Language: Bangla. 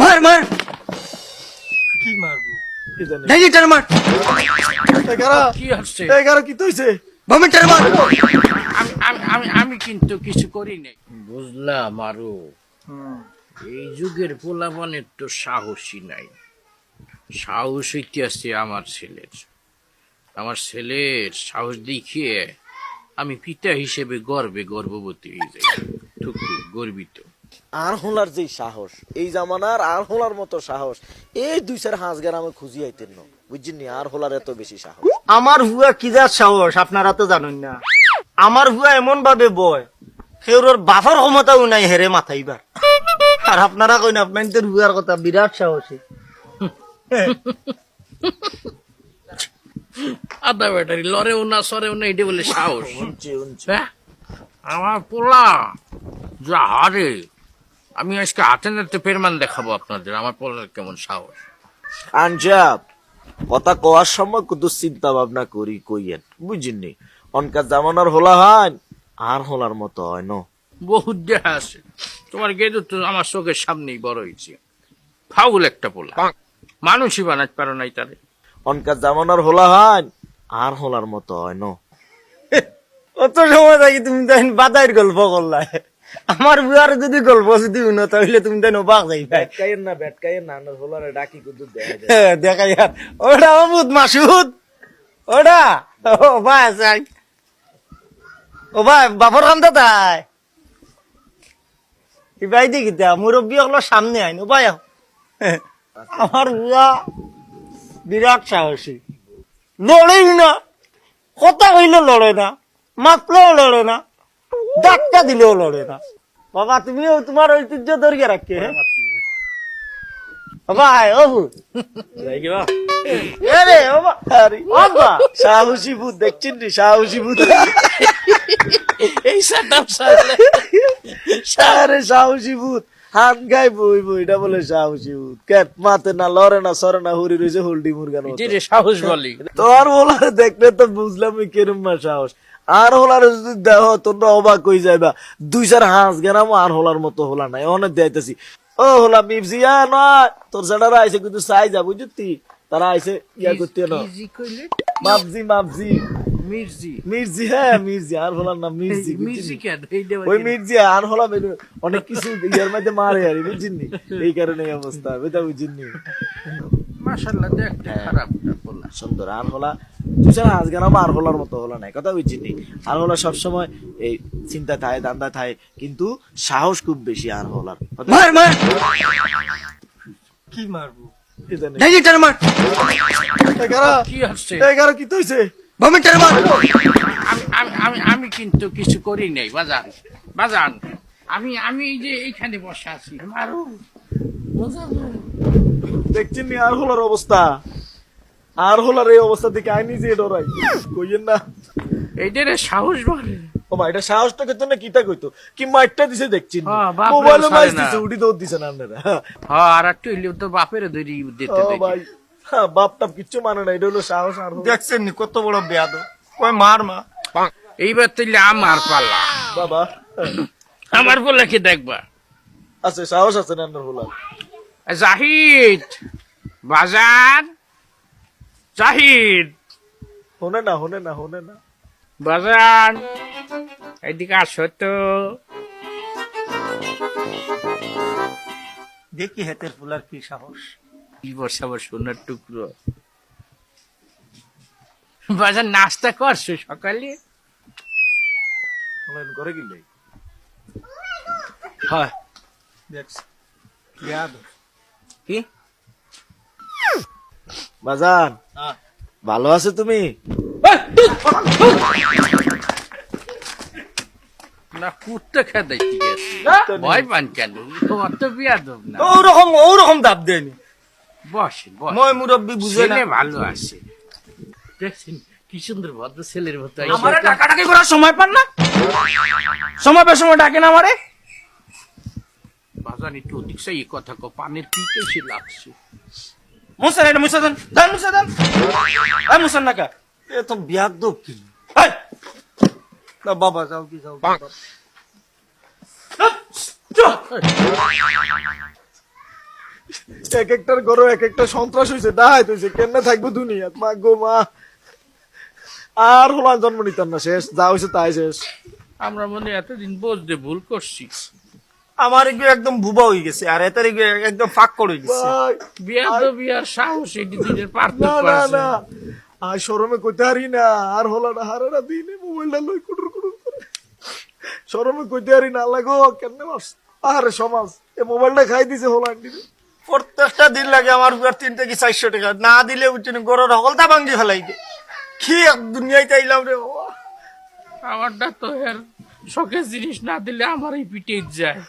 মার মার। কি মারবো? কি জানি? মার। এগারো কি হচ্ছে এগারো কি তৈছে ভমিটার মার। আমি আমি আমি আমি কিন্তু কিছু করি নাই বুঝলাম আরও। এই যুগের পোলাপানের তো সাহসী নাই। সাহস হইতে আমার ছেলের। আমার ছেলের সাহস দেখিয়ে আমি পিতা হিসেবে গর্বে গর্ভবতী হয়ে যাই। টুকু গর্বিত। আর হোলার যেই সাহস এই জামানার আর হোলার মতো সাহস এই দুই চার হাঁস গ্রামে খুঁজি আইতেন না বুঝছেন আর হোলার এত বেশি সাহস। আমার হুয়া কি যা সাহস আপনারা তো জানেন না। আমার হুয়া এমন ভাবে বয় সেওর বাফার ক্ষমতাও নাই হেরে মাথাইবার আর আপনারা কইন আপনাদের হুয়ার কথা বিরাট সাহসী। আদা ব্যাটারি লড়েও না সরেও না এটা বলে সাহস। হ্যাঁ? আমার পোলা যা হারে। আমি আজকে হাতে নাতে পেরমান দেখাবো আপনাদের। আমার পোলার কেমন সাহস। আনজাব কথা কওয়ার সময় কত চিন্তা ভাবনা করি কইয়েন বুঝিনি অনকার জামানার হোলা হয় আর হোলার মতো হয় ন? বহুত দেখা আছে। তোমার গেদু তো আমার চোখের সামনেই বড় হয়েছে। ফাউল একটা পোলা। মানুষই বানাতে পারো নাই তারে। অনকার জামানার হোলা হয় আর হোলার মতো হয় ন? অত সময় থাকি তুমি তাই বাদাইর গল্প করলাই আমার বুয়ার যদি গল্প যদি উন্নত হইলে তুমি তাই অবাক যাই ভাই ব্যাটকাইয়ের না ব্যাটকাইয়ের না আনার হোলারে ডাকি কুদু দেয় দেখাই আর ওটা অবুদ মাসুদ। ওটা ও ভাই যাই। ও ভাই বাপর কান্দা তাই। ভাই দেখি তা মুরব্বী হলো সামনে আইন। ও ভাই। আমার বুয়া বিরাট সাহসী। লড়েই না কথা হইলে লড়ে না মাতলেও লড়ে না। ডাক্কা দিলেও লড়ে না। বাবা তুমিও তোমার ঐতিহ্য ধরিয়ে রাখছে হ্যাঁ? ভাই অবু আরে বাবা। সাহসী ভূত দেখছেন রে সাহসী ভূত। এই সেটআপ সাজলে সাহসী ভূত। হাত বই বলে সাহসী ভূত। মাতে না লড়ে না সরে না হুরি রয়েছে হোল্ডি মুরগান। সাহস বলি। তোর হোলারে দেখলে তো বুঝলাম এই সাহস। আর হোলারে যদি দেহ তোমরা অবাক হয়ে যাইবা। দুই চার হাঁস গেরাম আর হোলার মতো হোলা নাই অনেক দেখাইতেছি ও হোলা মিপসিয়া নয় তোর সেটারা আইসে কিন্তু চাই যা বুঝতি তারা আইসে ইয়া করতে না। মাপজি মাপজি মির্জি মির্জি হ্যাঁ মির্জি আর হোলার নাম মির্জি মির্জি কেন? ওই মির্জি আর হলা অনেক কিছু ইয়ার মধ্যে মারে আর বুঝছিনি এই কারণে এই অবস্থা বুঝা বুঝিনি মাশাআল্লাহ দেখতে খারাপ না সুন্দর আর হলা তুই ছাড়া আজ গেলাম আর হলার মতো হলা নাই কথা বুঝছিনি আর হলা সবসময় এই চিন্তা থাকে দান্দা থাকে কিন্তু সাহস খুব বেশি আর হলার মার মার! কি মারবো? কি মার! এগারো। কি হচ্ছে এগারো কি তৈছে? ভমিটার মার! আমি আমি আমি আমি কিন্তু কিছু করি নাই বাজান বাজান। আমি আমি এই যে এইখানে বসে আছি। মারু দেখছেন আর হলার অবস্থা? আর হলার এই অবস্থা দেখে আই নিজে ডরাই। কইয়েন না। এইটারে সাহস বলে ও ভাই এটা সাহসটা কইতো না কিতা কইতো? কি মাইটটা দিছে দেখছেন হ্যাঁ, বাপরে মাইস দিছে উড়ি দৌড় দিছে না আপনারা হ্যাঁ আর একটু হইলেও তো বাপের ধরি দিতে ও ভাই হ্যাঁ বাপ টাপ কিচ্ছু মানে না এটা হলো সাহস আর দেখছেন নি কত বড় বেয়াদ কয় মার মা। এইবার তুইলে আমার পাল্লা বাবা আমার বলে কি দেখবা? আছে সাহস আছে না আপনার হলার। জাহিদ বাজার। জাহিদ। হনে না হনে না হনে না। বাজার এদিকে আসো তো। দেখি হেতের ফুলার কি সাহস। কি বসে আবার সোনার টুকরো। বাজার নাস্তা করছ সকালে? হলেন করে গেলে হয়। দেখছি। কি? বাজান। হ্যাঁ। ভালো আছে তুমি? না কুত্তে খেতে ঠিক আছে? ভয় পান কেন? অত বিয়াদব না। ওরকম ওরকম দাব দেয়নি বসেন বসেন মই মুরব্বী বুঝে না। ভালো আছে। দেখছেন কি সুন্দর ভদ্র ছেলের মতো আমারে তো- টাকাটাকি করার সময় পান না? সময় সময় ডাকেন আমারে? বাজান একটু অধিক এই কথা কো পানের পিকে সে লাগছে? মুসা এটা মুসা দেন দেন মুসা দেন। এই মুসা নাকা। এ তো বিয়াদ কি! না বাবা যাও কি যাও। এক একটার ঘরে এক একটা সন্ত্রাস হয়েছে ডাহাইত হয়েছে কেমনে থাকব দুনিয়া মা গো মা। আর হলাম জন্ম নিতাম না শেষ। যা হয়েছে তাই শেষ। আমরা মনে এতদিন বুঝতে ভুল করছি। আমার এগুলো একদম বুবা হয়ে গেছে আর এটার এগুলো একদম ফাঁক করে গেছে। ভাই বিয়া তো বিয়ার সাহস এটি দুইটার না পার্থক্য না আছে। না। আর শরমে কইতে হারি না আর হলো না হারে না দিনে মোবাইলটা লই কুটুর কুটুর করে। শরমে কইতে হারি না লাগো কেমনে মারছ আরে সমাজ এ মোবাইলটা খাই দিছে হলো আন্টি প্রত্যেকটা দিন লাগে আমার বিয়ার তিন থেকে চারশো টাকা না দিলে উঠছেন গরুর হকলটা ভাঙ্গি ফেলাই দে কি এক দুনিয়ায় চাইলাম রে বাবা। আমারটা তো এর শখের জিনিস না দিলে আমারই পিঠে যায়